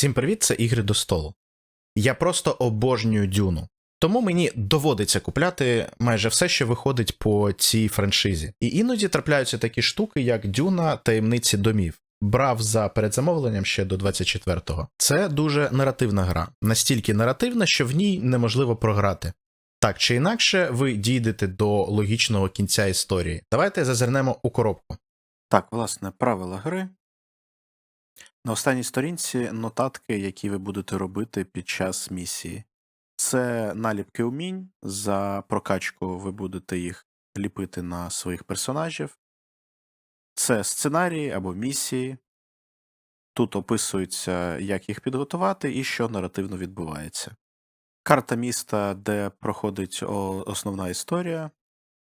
Всім привіт, це ігри до столу. Я просто обожнюю дюну. Тому мені доводиться купляти майже все, що виходить по цій франшизі. І іноді трапляються такі штуки, як Дюна таємниці домів. Брав за передзамовленням ще до 24-го. Це дуже наративна гра, настільки наративна, що в ній неможливо програти. Так чи інакше, ви дійдете до логічного кінця історії. Давайте зазирнемо у коробку. Так, власне, правила гри. На останній сторінці нотатки, які ви будете робити під час місії. Це наліпки умінь. За прокачку ви будете їх ліпити на своїх персонажів. Це сценарії або місії. Тут описується, як їх підготувати і що наративно відбувається. Карта міста, де проходить основна історія.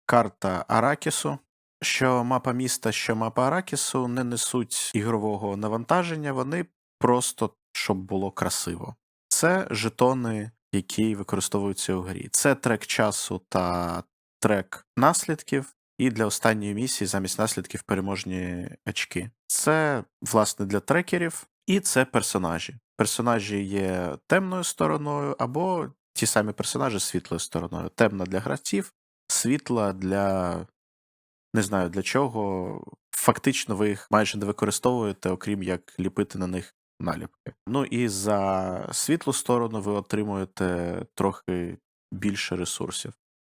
Карта Аракісу, що мапа міста, що мапа Аракісу не несуть ігрового навантаження, вони просто щоб було красиво. Це жетони, які використовуються у грі. Це трек часу та трек наслідків, і для останньої місії замість наслідків переможні очки. Це, власне, для трекерів, і це персонажі. Персонажі є темною стороною, або ті самі персонажі світлою стороною. Темна для гравців, світла для не знаю для чого. Фактично, ви їх майже не використовуєте, окрім як ліпити на них наліпки. Ну і за світлу сторону ви отримуєте трохи більше ресурсів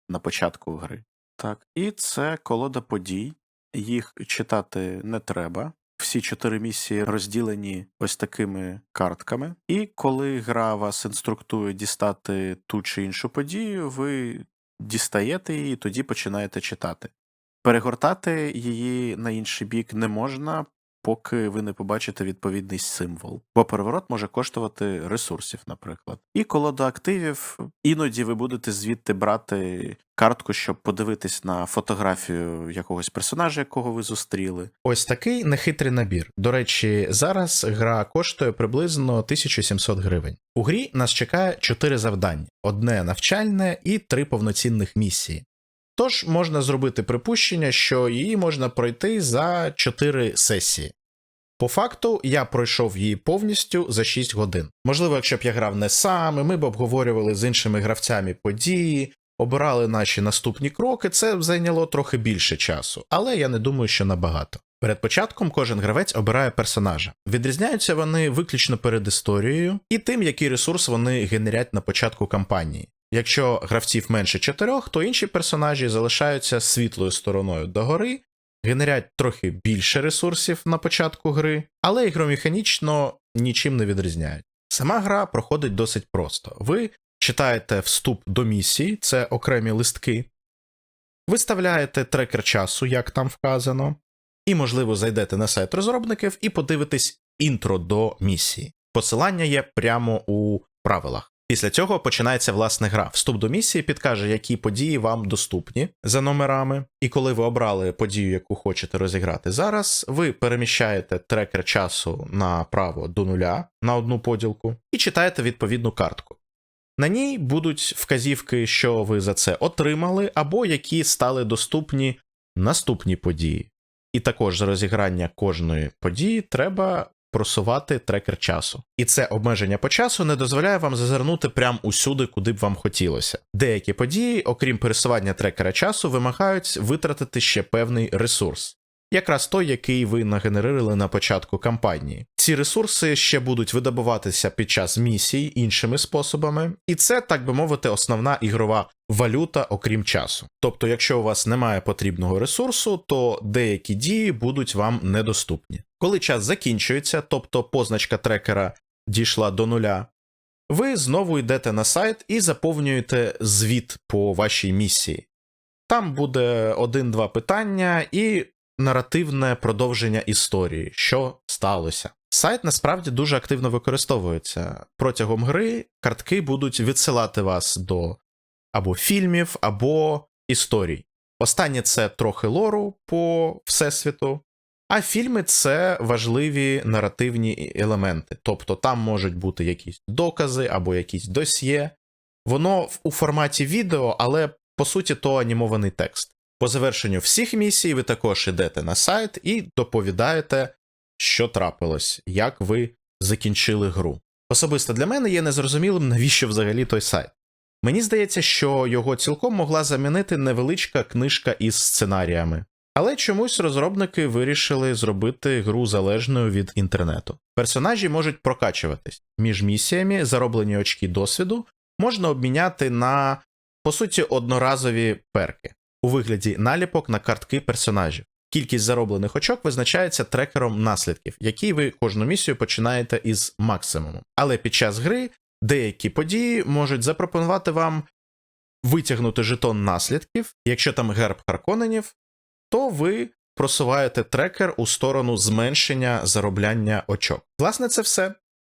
на початку гри. Так, і це колода подій. Їх читати не треба. Всі чотири місії розділені ось такими картками. І коли гра вас інструктує дістати ту чи іншу подію, ви дістаєте її і тоді починаєте читати. Перегортати її на інший бік не можна, поки ви не побачите відповідний символ. Бо переворот може коштувати ресурсів, наприклад. І колода активів. Іноді ви будете звідти брати картку, щоб подивитись на фотографію якогось персонажа, якого ви зустріли. Ось такий нехитрий набір. До речі, зараз гра коштує приблизно 1700 гривень. У грі нас чекає 4 завдання: одне навчальне і три повноцінних місії. Тож можна зробити припущення, що її можна пройти за 4 сесії. По факту я пройшов її повністю за 6 годин. Можливо, якщо б я грав не сам, і ми б обговорювали з іншими гравцями події, обирали наші наступні кроки, це б зайняло трохи більше часу, але я не думаю, що набагато. Перед початком кожен гравець обирає персонажа. Відрізняються вони виключно перед історією і тим, який ресурс вони генерять на початку кампанії. Якщо гравців менше чотирьох, то інші персонажі залишаються світлою стороною догори, генерять трохи більше ресурсів на початку гри, але ігромеханічно нічим не відрізняють. Сама гра проходить досить просто. Ви читаєте вступ до місії, це окремі листки, виставляєте трекер часу, як там вказано, і, можливо, зайдете на сайт розробників і подивитесь інтро до місії. Посилання є прямо у правилах. Після цього починається власне гра. Вступ до місії підкаже, які події вам доступні за номерами. І коли ви обрали подію, яку хочете розіграти зараз, ви переміщаєте трекер часу направо до нуля на одну поділку і читаєте відповідну картку. На ній будуть вказівки, що ви за це отримали, або які стали доступні наступні події. І також за розіграння кожної події треба просувати трекер часу. І це обмеження по часу не дозволяє вам зазирнути прямо усюди, куди б вам хотілося. Деякі події, окрім пересування трекера часу, вимагають витратити ще певний ресурс. Якраз той, який ви нагенерили на початку кампанії. Ці ресурси ще будуть видобуватися під час місій іншими способами, і це, так би мовити, основна ігрова валюта, окрім часу. Тобто, якщо у вас немає потрібного ресурсу, то деякі дії будуть вам недоступні. Коли час закінчується, тобто позначка трекера дійшла до нуля, ви знову йдете на сайт і заповнюєте звіт по вашій місії. Там буде один-два питання і наративне продовження історії, що сталося. Сайт насправді дуже активно використовується. Протягом гри картки будуть відсилати вас до або фільмів, або історій. Останнє це трохи лору по всесвіту, а фільми це важливі наративні елементи. Тобто там можуть бути якісь докази або якісь досьє. Воно у форматі відео, але по суті то анімований текст. По завершенню всіх місій ви також йдете на сайт і доповідаєте, що трапилось, як ви закінчили гру. Особисто для мене є незрозумілим, навіщо взагалі той сайт. Мені здається, що його цілком могла замінити невеличка книжка із сценаріями. Але чомусь розробники вирішили зробити гру залежною від інтернету. Персонажі можуть прокачуватись між місіями, зароблені очки досвіду можна обміняти на, по суті, одноразові перки у вигляді наліпок на картки персонажів. Кількість зароблених очок визначається трекером наслідків, які ви кожну місію починаєте із максимуму. Але під час гри деякі події можуть запропонувати вам витягнути жетон наслідків. Якщо там герб Харконенів, то ви просуваєте трекер у сторону зменшення заробляння очок. Власне, це все.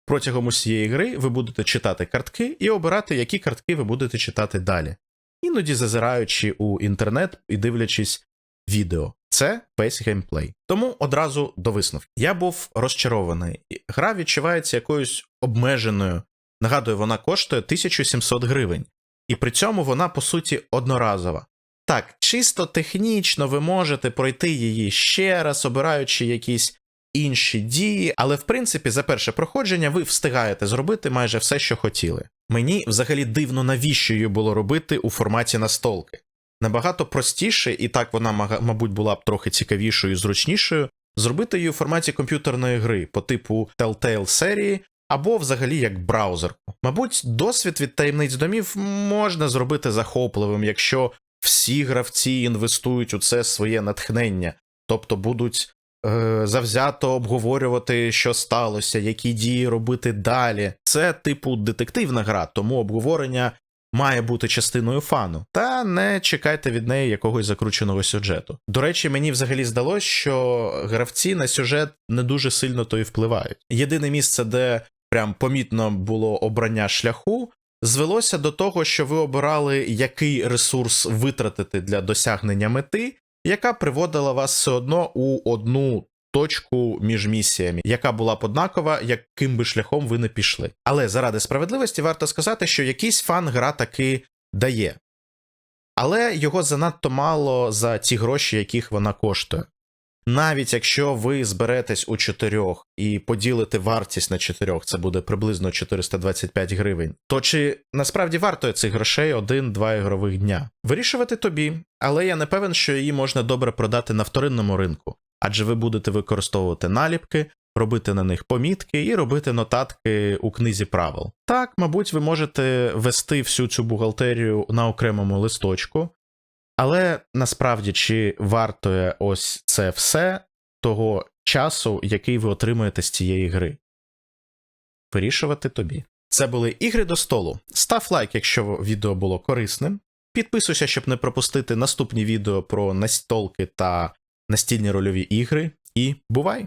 Протягом усієї гри ви будете читати картки і обирати, які картки ви будете читати далі. Іноді зазираючи у інтернет і дивлячись відео. Це весь геймплей. Тому одразу до висновки. Я був розчарований. Гра відчувається якоюсь обмеженою. Нагадую, вона коштує 1700 гривень, і при цьому вона по суті одноразова. Так, чисто технічно ви можете пройти її ще раз, обираючи якісь інші дії, але в принципі за перше проходження ви встигаєте зробити майже все, що хотіли. Мені взагалі дивно, навіщо її було робити у форматі настолки. Набагато простіше, і так вона, мабуть, була б трохи цікавішою і зручнішою, зробити її у форматі комп'ютерної гри по типу Telltale серії або взагалі як браузерку. Мабуть, досвід від таємниць домів можна зробити захопливим, якщо всі гравці інвестують у це своє натхнення, тобто будуть е, завзято обговорювати, що сталося, які дії робити далі. Це типу детективна гра, тому обговорення має бути частиною фану. Та не чекайте від неї якогось закрученого сюжету. До речі, мені взагалі здалося, що гравці на сюжет не дуже сильно то і впливають. Єдине місце, де прям помітно було обрання шляху. Звелося до того, що ви обирали, який ресурс витратити для досягнення мети, яка приводила вас все одно у одну точку між місіями, яка була б однакова, яким би шляхом ви не пішли. Але заради справедливості варто сказати, що якийсь фан гра таки дає. Але його занадто мало за ті гроші, яких вона коштує. Навіть якщо ви зберетесь у чотирьох і поділите вартість на чотирьох, це буде приблизно 425 гривень. То чи насправді варто цих грошей один-два ігрових дня? Вирішувати тобі, але я не певен, що її можна добре продати на вторинному ринку, адже ви будете використовувати наліпки, робити на них помітки і робити нотатки у книзі правил. Так, мабуть, ви можете вести всю цю бухгалтерію на окремому листочку. Але насправді чи вартує ось це все того часу, який ви отримуєте з цієї гри? Вирішувати тобі. Це були ігри до столу. Став лайк, якщо відео було корисним. Підписуйся, щоб не пропустити наступні відео про настолки та настільні рольові ігри. І бувай!